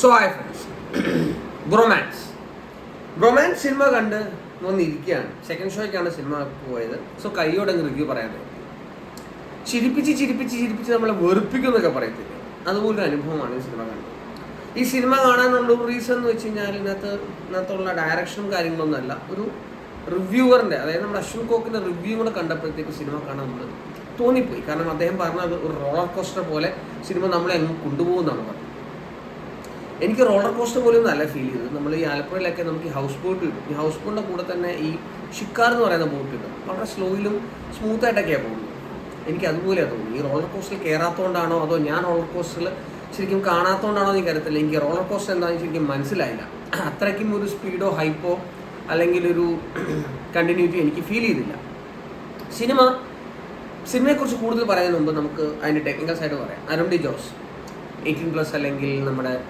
So hi friends Bromance Bromance cinema കണ്ട് വന്നിരിക്കുകയാണ്. Second ഷോയ്ക്കാണ് സിനിമ പോയത്. സോ കൈയോടെ റിവ്യൂ പറയാൻ പറ്റും. ചിരിപ്പിച്ച് ചിരിപ്പിച്ച് ചിരിപ്പിച്ച് നമ്മളെ വെറുപ്പിക്കും എന്നൊക്കെ പറയത്തില്ല? അതുപോലൊരു അനുഭവമാണ് ഈ സിനിമ കണ്ടത്. ഈ സിനിമ കാണാനുള്ള ഒരു റീസൺ എന്ന് വെച്ച് കഴിഞ്ഞാൽ ഇതിനകത്ത് ഇതിനകത്തുള്ള ഡയറക്ഷനും കാര്യങ്ങളൊന്നും അല്ല. ഒരു റിവ്യൂവറിന്റെ അതായത് നമ്മുടെ അശ്വിൻ കോക്കിന്റെ റിവ്യൂ കൂടെ കണ്ടപ്പോഴത്തേക്ക് സിനിമ കാണാൻ നമ്മൾ തോന്നിപ്പോയി. കാരണം അദ്ദേഹം പറഞ്ഞത് ഒരു റോളർ കോസ്റ്റർ പോലെ സിനിമ നമ്മളെ അങ്ങ് കൊണ്ടുപോകുന്നതാണ് പറഞ്ഞത്. എനിക്ക് റോളർ കോസ്റ്റർ പോലും നല്ല ഫീൽ ചെയ്തത് നമ്മൾ ഈ ആലപ്പുഴയിലൊക്കെ നമുക്ക് ഈ ഹൗസ് ബോട്ട് കിട്ടും. ഈ ഹൗസ് ബോട്ടിന്റെ കൂടെ തന്നെ ഈ ഷിക്കാർ എന്ന് പറയുന്ന ബോട്ട് കിട്ടും. വളരെ സ്ലോയിലും സ്മൂത്തായിട്ടൊക്കെയാണ് പോകുന്നത്. എനിക്ക് അതുപോലെയാണ് തോന്നുന്നത്. ഈ റോളർ കോസ്റ്ററിൽ കയറാത്തതുകൊണ്ടാണോ അതോ ഞാൻ റോളർ കോസ്റ്ററിൽ ശരിക്കും കാണാത്തതുകൊണ്ടാണോ എന്ന് കരുത്തില്ല എനിക്ക് റോളർ കോസ്റ്റർ എന്താണെന്ന് ശരിക്കും മനസ്സിലായില്ല. അത്രയ്ക്കും ഒരു സ്പീഡോ ഹൈപ്പോ അല്ലെങ്കിൽ ഒരു കണ്ടിന്യൂറ്റി എനിക്ക് ഫീൽ ചെയ്തില്ല. സിനിമ സിനിമയെക്കുറിച്ച് കൂടുതൽ പറയുന്നതിന് മുമ്പ് നമുക്ക് അതിന്റെ ടെക്നിക്കൽ സൈഡ് പറയാം. Arun D Jose. Eighteen plus അല്ലെങ്കിൽ നമ്മുടെ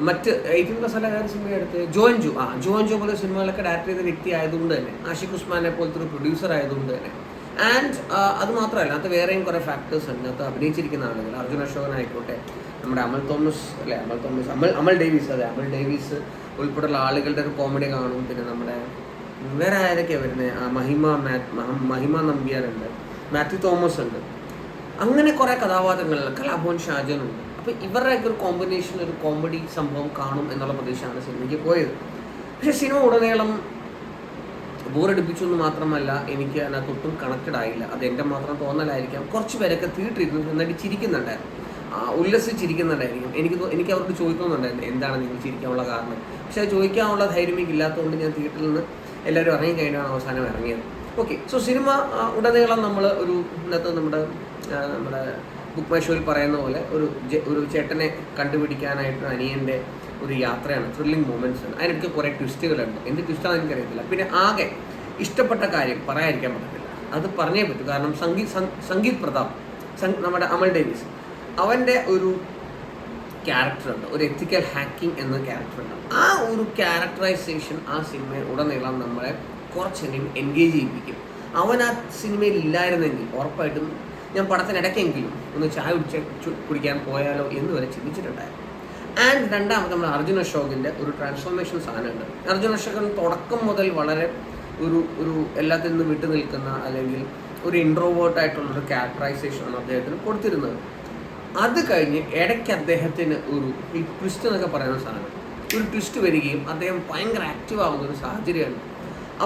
മറ്റ് എയ്റ്റീൻ പ്ലസ് അല്ല വേറെ സിനിമ എടുത്ത്? ജോൻ ജോ. ആ ജോൻ ജോ പോലെ സിനിമകളൊക്കെ ഡയറക്റ്റ് ചെയ്ത വ്യക്തി ആയതുകൊണ്ട് തന്നെ ആഷിഖ് ഉസ്മാനെ പോലത്തെ ഒരു പ്രൊഡ്യൂസർ ആയതുകൊണ്ട് തന്നെ. ആൻഡ് അത് മാത്രമല്ല അത് വേറെയും കുറേ ഫാക്ടേഴ്സ് ഉണ്ട്. അത് അഭിനയിച്ചിരിക്കുന്ന ആളുകൾ അർജുൻ അശോകൻ ആയിക്കോട്ടെ നമ്മുടെ അമൽ തോമസ് അല്ലെ അമൽ തോമസ് അമൽ അമൽ ഡേവിസ് അതെ അമൽ ഡേവിസ് ഉൾപ്പെടെയുള്ള ആളുകളുടെ ഒരു കോമഡി കാണും. പിന്നെ നമ്മുടെ വേറെ ആരൊക്കെയാണ് വരുന്നത് മഹിമ മാറ്റ് മഹ- മഹിമ നമ്പ്യാറുണ്ട് മാത്യു തോമസ് ഉണ്ട്. അങ്ങനെ കുറേ കഥാപാത്രങ്ങളിൽ കലാഭവൻ ഷാജനുണ്ട് അപ്പോൾ ഇവരുടെയൊക്കെ ഒരു കോമ്പിനേഷൻ ഒരു കോമഡി സംഭവം കാണും എന്നുള്ള പ്രതീക്ഷയാണ് സിനിമയ്ക്ക് പോയത്. പക്ഷേ സിനിമ ഉടനീളം ബോറടിപ്പിച്ചു എന്ന് മാത്രമല്ല എനിക്ക് അതിനകത്ത് ഒട്ടും കണക്റ്റഡ് ആയില്ല. അത് എന്റെ മാത്രം തോന്നലായിരിക്കാം. കുറച്ച് പേരൊക്കെ തീയിട്ടിരുന്നു എന്നിട്ട് ചിരിക്കുന്നുണ്ടായിരുന്നു. ഉല്ലസിച്ചിരിക്കുന്നുണ്ടായിരിക്കും എനിക്ക് എനിക്ക് അവരോട് ചോദിക്കുന്നുണ്ടായിരുന്നു എന്താണ് നിങ്ങൾ ചിരിക്കാനുള്ള കാരണം? പക്ഷേ ചോദിക്കാനുള്ള ധൈര്യം എനിക്ക് ഇല്ലാത്തതുകൊണ്ട് ഞാൻ തിയേറ്ററിൽ നിന്ന് എല്ലാവരും ഇറങ്ങി കഴിഞ്ഞാണ് അവസാനം ഇറങ്ങിയത്. ഓക്കെ സോ സിനിമ ഉടനീളം നമ്മൾ ഒരു ഇന്നത്തെ നമ്മുടെ നമ്മുടെ ബുക്ക് മൈ ഷോയിൽ പറയുന്ന പോലെ ഒരു ഒരു ചേട്ടനെ കണ്ടുപിടിക്കാനായിട്ട് അനിയന്റെ ഒരു യാത്രയാണ് ത്രില്ലിംഗ് മൂമെന്റ്സ് ആണ്. അതിനൊക്കെ കുറേ ട്വിസ്റ്റുകളുണ്ട് എന്ത് ട്വിസ്റ്റാണെന്ന് എനിക്കറിയത്തില്ല. പിന്നെ ആകെ ഇഷ്ടപ്പെട്ട കാര്യം പറയാതിരിക്കാൻ പറ്റത്തില്ല. അത് പറഞ്ഞേ പറ്റൂ. കാരണം സംഗീത് സംഗീത് പ്രതാപ് നമ്മുടെ അമൽ ഡേവിസ് അവന്റെ ഒരു ക്യാരക്ടറുണ്ട് ഒരു എത്തിക്കൽ ഹാക്കിംഗ് എന്ന ക്യാരക്ടറുണ്ട് ആ ഒരു ക്യാരക്ടറൈസേഷൻ ആ സിനിമയിൽ ഉടനീളം നമ്മളെ കുറച്ചെങ്കിലും എൻഗേജ് ചെയ്യിപ്പിക്കും. അവൻ ആ സിനിമയിൽ ഇല്ലായിരുന്നെങ്കിൽ ഉറപ്പായിട്ടും ഞാൻ പടത്തിനിടയ്ക്കെങ്കിലും ഒന്ന് ചായ കുടിച്ച് കുടിക്കാൻ പോയാലോ എന്ന് വരെ ചിന്തിച്ചിട്ടുണ്ടായിരുന്നു. ആൻഡ് രണ്ടാമത് നമ്മൾ അർജുൻ അശോകിന്റെ ഒരു ട്രാൻസ്ഫോർമേഷൻ സാധനമുണ്ട്. അർജുൻ അശോകൻ തുടക്കം മുതൽ വളരെ ഒരു ഒരു എല്ലാത്തിൽ നിന്നും വിട്ടു നിൽക്കുന്ന അല്ലെങ്കിൽ ഒരു ഇൻട്രോവേർട്ടായിട്ടുള്ള ഒരു ക്യാരക്ടറൈസേഷനാണ് അദ്ദേഹത്തിന് കൊടുത്തിരുന്നത്. അത് കഴിഞ്ഞ് ഇടയ്ക്ക് അദ്ദേഹത്തിന് ഒരു ട്വിസ്റ്റ് എന്നൊക്കെ പറയുന്ന സാധനം. ഒരു ട്വിസ്റ്റ് വരികയും അദ്ദേഹം ഭയങ്കര ആക്റ്റീവ് ആവുന്ന ഒരു സാഹചര്യമാണ്.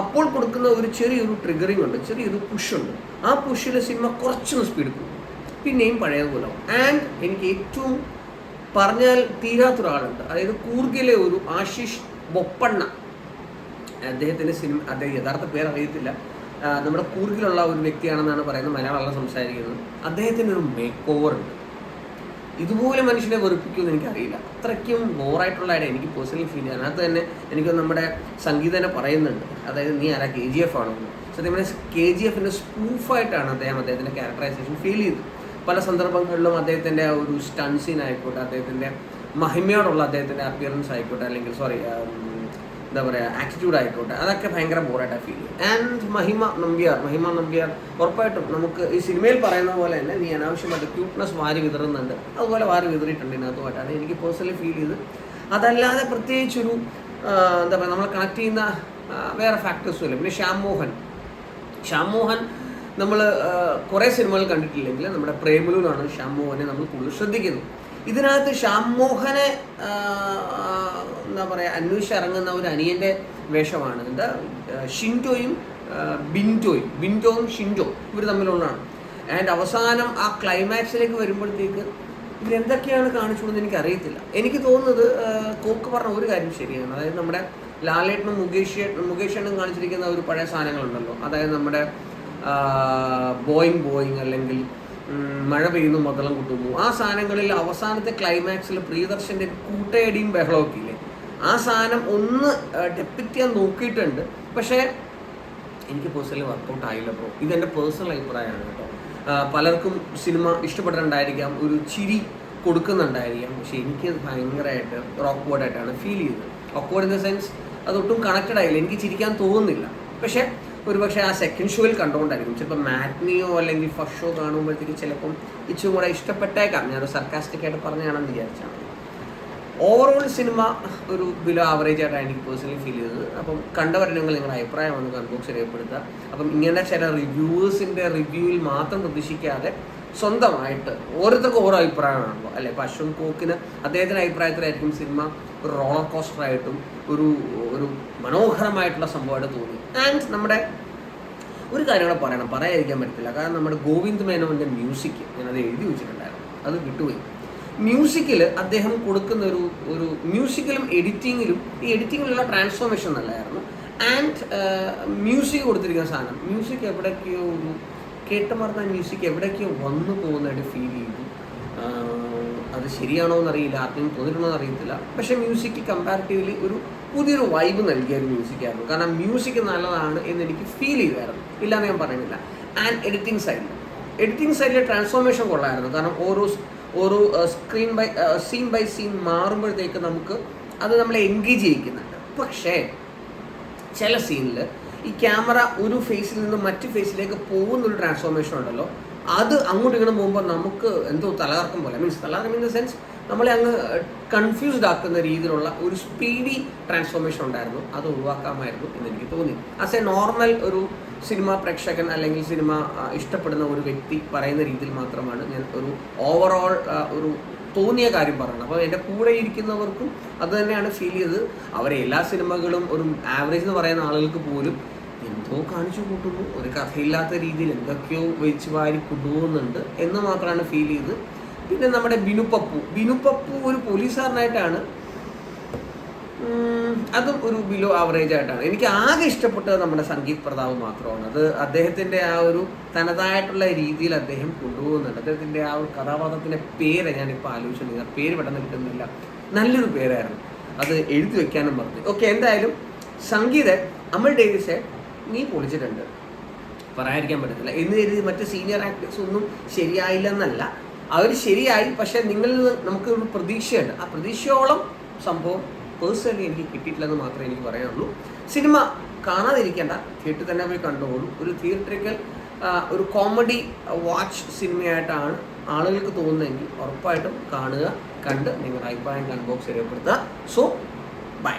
അപ്പോൾ കൊടുക്കുന്ന ഒരു ചെറിയൊരു ട്രിഗറിംഗ് ഉണ്ട് ചെറിയൊരു പുഷുണ്ട് ആ പുഷിൽ സിനിമ കുറച്ചൊന്ന് സ്പീഡ് പോകും പിന്നെയും പഴയതുപോലെ ആൻഡ് എനിക്ക് ഏറ്റവും പറഞ്ഞാൽ തീരാത്തൊരാളുണ്ട് അതായത് കൂർഗിലെ ഒരു ആശിഷ് ബൊപ്പണ്ണ. അദ്ദേഹത്തിന്റെ സിനിമ അദ്ദേഹം യഥാർത്ഥ പേര് അറിയത്തില്ല നമ്മുടെ കൂർഗിലുള്ള ഒരു വ്യക്തിയാണെന്നാണ് പറയുന്നത്. മലയാളമല്ല സംസാരിക്കുന്നത്. അദ്ദേഹത്തിന് ഒരു മേക്ക് ഓവർ ഉണ്ട്. ഇതുപോലെ മനുഷ്യനെ വെറുപ്പിക്കുമെന്ന് എനിക്കറിയില്ല. അത്രയ്ക്കും ബോറായിട്ടുള്ള എനിക്ക് പേഴ്സണലി ഫീൽ ചെയ്യാൻ അതിനകത്ത് തന്നെ എനിക്ക് നമ്മുടെ സംഗീതനെ പറയുന്നുണ്ട്. അതായത് നീ ആരാ? കെ ജി എഫ് ആണോ? സത്യം പറഞ്ഞാൽ കെ ജി എഫിന്റെ സ്പൂഫായിട്ടാണ് അദ്ദേഹം അദ്ദേഹത്തിന്റെ ക്യാരക്ടറൈസേഷൻ ഫീൽ ചെയ്തത്. പല സന്ദർഭങ്ങളിലും അദ്ദേഹത്തിന്റെ ഒരു സ്റ്റൺസിനായിക്കോട്ടെ അദ്ദേഹത്തിന്റെ മഹിമയോടുള്ള അദ്ദേഹത്തിന്റെ അപ്പിയറൻസ് ആയിക്കോട്ടെ അല്ലെങ്കിൽ സോറി എന്താ പറയുക ആറ്റിറ്റ്യൂഡ് ആയിക്കോട്ടെ അതൊക്കെ ഭയങ്കര ബോറായിട്ടാണ് ഫീൽ ചെയ്യും ആൻഡ് മഹിമ നമ്പ്യാർ മഹിമ നമ്പ്യാർ ഉറപ്പായിട്ടും നമുക്ക് ഈ സിനിമയിൽ പറയുന്ന പോലെ തന്നെ നീ അനാവശ്യമായിട്ട് ക്യൂട്ട്നെസ് വാരി വിതറുന്നുണ്ട്. അതുപോലെ വാരി വിതറിയിട്ടുണ്ട് ഇതിനകത്തുമായിട്ടാണ് എനിക്ക് പേഴ്സണലി ഫീൽ ചെയ്ത് അതല്ലാതെ പ്രത്യേകിച്ചൊരു എന്താ പറയുക നമ്മളെ കണക്ട് ചെയ്യുന്ന വേറെ ഫാക്ടേഴ്സും ഇല്ല. പിന്നെ ശ്യാം മോഹൻ ശ്യാം മോഹൻ നമ്മൾ കുറേ സിനിമകൾ കണ്ടിട്ടില്ലെങ്കിൽ നമ്മുടെ പ്രേമലൂരാണ് ശ്യാം മോഹനെ നമ്മൾ കൂടുതൽ ശ്രദ്ധിക്കുന്നത്. ഇതിനകത്ത് ശ്യാം മോഹനെ എന്താ പറയുക അന്വേഷിച്ചിറങ്ങുന്ന ഒരു അനിയന്റെ വേഷമാണ്. എന്താ ഷിന്റോയും ബിന്റോയും ബിന്റോയും ഷിന്റോ ഇവർ തമ്മിലുള്ളതാണ്. ആൻഡ് അവസാനം ആ ക്ലൈമാക്സിലേക്ക് വരുമ്പോഴത്തേക്ക് ഇവരെന്തൊക്കെയാണ് കാണിച്ചുകൊണ്ടെന്ന് കൊടുക്കുന്നത് എനിക്കറിയത്തില്ല. എനിക്ക് തോന്നുന്നത് കോക്ക് പറഞ്ഞ ഒരു കാര്യം ശരിയാണ്. അതായത് നമ്മുടെ ലാലേട്ടനും മുകേഷ് മുകേഷ് എണ്ണും കാണിച്ചിരിക്കുന്ന ഒരു പഴയ സാധനങ്ങളുണ്ടല്ലോ. അതായത് നമ്മുടെ ബോയിങ് ബോയിങ് അല്ലെങ്കിൽ മഴ പെയ്യുന്നു മതളം കുട്ടുന്നു ആ സാധനങ്ങളിൽ അവസാനത്തെ ക്ലൈമാക്സിൽ പ്രിയദർശന്റെ കൂട്ടയടിയും ബഹളമൊക്കെ ഇല്ലേ? ആ സാധനം ഒന്ന് ഡെപ്പിറ്റ് ചെയ്യാൻ നോക്കിയിട്ടുണ്ട്. പക്ഷേ എനിക്ക് പേഴ്സണലി വർക്കൗട്ട് ആയില്ല ബ്രോ ഇതെന്റെ പേഴ്സണൽ അഭിപ്രായമാണ് കേട്ടോ. പലർക്കും സിനിമ ഇഷ്ടപ്പെട്ടിട്ടുണ്ടായിരിക്കാം ഒരു ചിരി കൊടുക്കുന്നുണ്ടായിരിക്കാം. പക്ഷെ എനിക്കത് ഭയങ്കരമായിട്ട് ഓക്വേർഡായിട്ടാണ് ഫീൽ ചെയ്തത്. ഓക്വേർഡ് ഇൻ ദ സെൻസ് അതൊട്ടും കണക്റ്റഡ് ആയില്ല. എനിക്ക് ചിരിക്കാൻ തോന്നുന്നില്ല. പക്ഷേ ഒരു പക്ഷേ ആ സെക്കൻഡ് ഷോയിൽ കണ്ടുകൊണ്ടായിരിക്കും ചിലപ്പോൾ മാറ്റ്നിയോ അല്ലെങ്കിൽ ഫസ്റ്റ് ഷോ കാണുമ്പോഴത്തേക്ക് ചിലപ്പം ഇച്ചും കൂടെ ഇഷ്ടപ്പെട്ടേക്കാം. ഞാനൊരു സർക്കാസ്റ്റിക് ആയിട്ട് പറഞ്ഞാണെന്ന് വിചാരിച്ചാണ് ഓവറോൾ സിനിമ ഒരു ബിലോ ആവറേജ് ആയിട്ടാണ് എനിക്ക് പേഴ്സണലി ഫീൽ ചെയ്തത്. അപ്പം കണ്ടവരുടെ നിങ്ങൾ നിങ്ങളുടെ അഭിപ്രായം ഒന്ന് കൺബോക്സ് രേഖപ്പെടുത്തുക. അപ്പം ഇങ്ങനെ ചില റിവ്യൂസിന്റെ റിവ്യൂവിൽ മാത്രം പ്രതീക്ഷിക്കാതെ സ്വന്തമായിട്ട് ഓരോരുത്തർക്കും ഓരോ അഭിപ്രായമാണല്ലോ അല്ലെ? അശ്വന്ത് കോക്കിന് അദ്ദേഹത്തിന്റെ അഭിപ്രായത്തിലായിരിക്കും സിനിമ ഒരു റോളർ കോസ്റ്ററായിട്ടും ഒരു ഒരു മനോഹരമായിട്ടുള്ള സംഭവമായിട്ട് തോന്നി. ആൻഡ് നമ്മുടെ ഒരു കാര്യം കൂടെ പറയണം. പറയാതിരിക്കാൻ പറ്റില്ല കാരണം നമ്മുടെ ഗോവിന്ദ് മേനോന്റെ മ്യൂസിക് ഞാനത് എഴുതി വെച്ചിട്ടുണ്ടായിരുന്നു. അത് വിട്ടുപോയി. മ്യൂസിക്കിൽ അദ്ദേഹം കൊടുക്കുന്ന ഒരു ഒരു മ്യൂസിക്കിലും എഡിറ്റിങ്ങിലും ഈ എഡിറ്റിങ്ങിലുള്ള ട്രാൻസ്ഫോർമേഷൻ നല്ലതായിരുന്നു ആൻഡ് മ്യൂസിക് കൊടുത്തിരിക്കുന്ന സാധനം മ്യൂസിക് എവിടെയൊക്കെയോ ഒരു കേട്ടുമറന്ന മ്യൂസിക് എവിടെയൊക്കെയോ വന്നു പോകുന്നതായിട്ട് ഫീൽ ചെയ്തു. അത് ശരിയാണോ എന്നറിയില്ല ആർക്കും തോന്നിയിട്ടുണ്ടോ അറിയത്തില്ല പക്ഷേ മ്യൂസിക് കമ്പാരിറ്റീവ്ലി ഒരു പുതിയൊരു വൈബ് നൽകിയ ഒരു മ്യൂസിക്കായിരുന്നു കാരണം മ്യൂസിക് നല്ലതാണ് എന്ന് എനിക്ക് ഫീൽ ചെയ്തായിരുന്നു. ഇല്ലാന്ന് ഞാൻ പറയുന്നില്ല. ആൻഡ് എഡിറ്റിംഗ് സൈഡിൽ എഡിറ്റിംഗ് സൈഡിലെ ട്രാൻസ്ഫോർമേഷൻ കൊള്ളായിരുന്നു. കാരണം ഓരോ ഓരോ screen by scene by scene മാറുമ്പോഴത്തേക്ക് നമുക്ക് അത് നമ്മളെ എൻഗേജ് ചെയ്യിക്കുന്നുണ്ട്. പക്ഷേ ചില സീനിൽ ഈ ക്യാമറ ഒരു ഫേസിൽ നിന്ന് മറ്റു ഫേസിലേക്ക് പോകുന്നൊരു ട്രാൻസ്ഫോർമേഷൻ ഉണ്ടല്ലോ. അത് അങ്ങോട്ട് ഇങ്ങനെ പോകുമ്പോൾ നമുക്ക് എന്തോ തലകറക്കം പോലെ. മീൻസ് തലകറക്കം ഇൻ ദ സെൻസ് നമ്മളെ അങ്ങ് കൺഫ്യൂസ്ഡ് ആക്കുന്ന രീതിയിലുള്ള ഒരു സ്പീഡി ട്രാൻസ്ഫോർമേഷൻ ഉണ്ടായിരുന്നു. അത് ഒഴിവാക്കാമായിരുന്നു എന്ന് എനിക്ക് തോന്നി. ആസ് എ നോർമൽ ഒരു സിനിമ പ്രേക്ഷകൻ അല്ലെങ്കിൽ സിനിമ ഇഷ്ടപ്പെടുന്ന ഒരു വ്യക്തി പറയുന്ന രീതിയിൽ മാത്രമാണ് ഞാൻ ഒരു ഓവറോൾ ഒരു തോന്നിയ കാര്യം പറയുന്നത്. അപ്പോൾ എന്റെ കൂടെ ഇരിക്കുന്നവർക്കും അത് തന്നെയാണ് ഫീൽ ചെയ്തത്. അവരെ എല്ലാ സിനിമകളും ഒരു ആവറേജ് എന്ന് പറയുന്ന ആളുകൾക്ക് പോലും എന്തോ കാണിച്ചു കൂട്ടുന്നു ഒരു കഥയില്ലാത്ത രീതിയിൽ എന്തൊക്കെയോ വെച്ച് വാരി കൊണ്ടുപോകുന്നുണ്ട് എന്ന് മാത്രമാണ് ഫീൽ ചെയ്ത്. പിന്നെ നമ്മുടെ ബിനു പപ്പു. ബിനു പപ്പു ഒരു പോലീസുകാരനായിട്ടാണ്. അതും ഒരു ബിലോ ആവറേജ് ആയിട്ടാണ്. എനിക്ക് ആകെ ഇഷ്ടപ്പെട്ടത് നമ്മുടെ സംഗീത് പ്രതാപ് മാത്രമാണ്. അത് അദ്ദേഹത്തിന്റെ ആ ഒരു തനതായിട്ടുള്ള രീതിയിൽ അദ്ദേഹം കൊണ്ടുപോകുന്നുണ്ട്. അദ്ദേഹത്തിന്റെ ആ ഒരു കഥാപാത്രത്തിന്റെ പേര് ഞാനിപ്പോൾ ആലോചിച്ചിട്ടുണ്ട് പേര് പെട്ടെന്ന് കിട്ടുന്നില്ല. നല്ലൊരു പേരായിരുന്നു. അത് എഴുതി വെക്കാനും പറഞ്ഞു ഓക്കെ എന്തായാലും സംഗീത അമൽ ഡേവിസെ നീ പൊളിച്ചിട്ടുണ്ട്. പറയാതിരിക്കാൻ പറ്റത്തില്ല. എന്ന് കരുതി മറ്റ് സീനിയർ ആക്ടേഴ്സ് ഒന്നും ശരിയായില്ലെന്നല്ല. അവർ ശരിയായി പക്ഷെ നിങ്ങളിൽ നിന്ന് നമുക്ക് ഒരു പ്രതീക്ഷയുണ്ട്. ആ പ്രതീക്ഷയോളം സംഭവം പേഴ്സണലി എനിക്ക് കിട്ടിയിട്ടില്ലെന്ന് മാത്രമേ എനിക്ക് പറയാനുള്ളൂ. സിനിമ കാണാതിരിക്കേണ്ട തിയേറ്ററിൽ തന്നെ പോയി കണ്ടോളൂ ഒരു തിയേറ്ററിക്കൽ ഒരു കോമഡി വാച്ച് സിനിമയായിട്ടാണ് ആളുകൾക്ക് തോന്നുന്നതെങ്കിൽ ഉറപ്പായിട്ടും കാണുക കണ്ട് നിങ്ങളുടെ അഭിപ്രായം കൺബോക്സ് രേഖപ്പെടുത്തുക. So by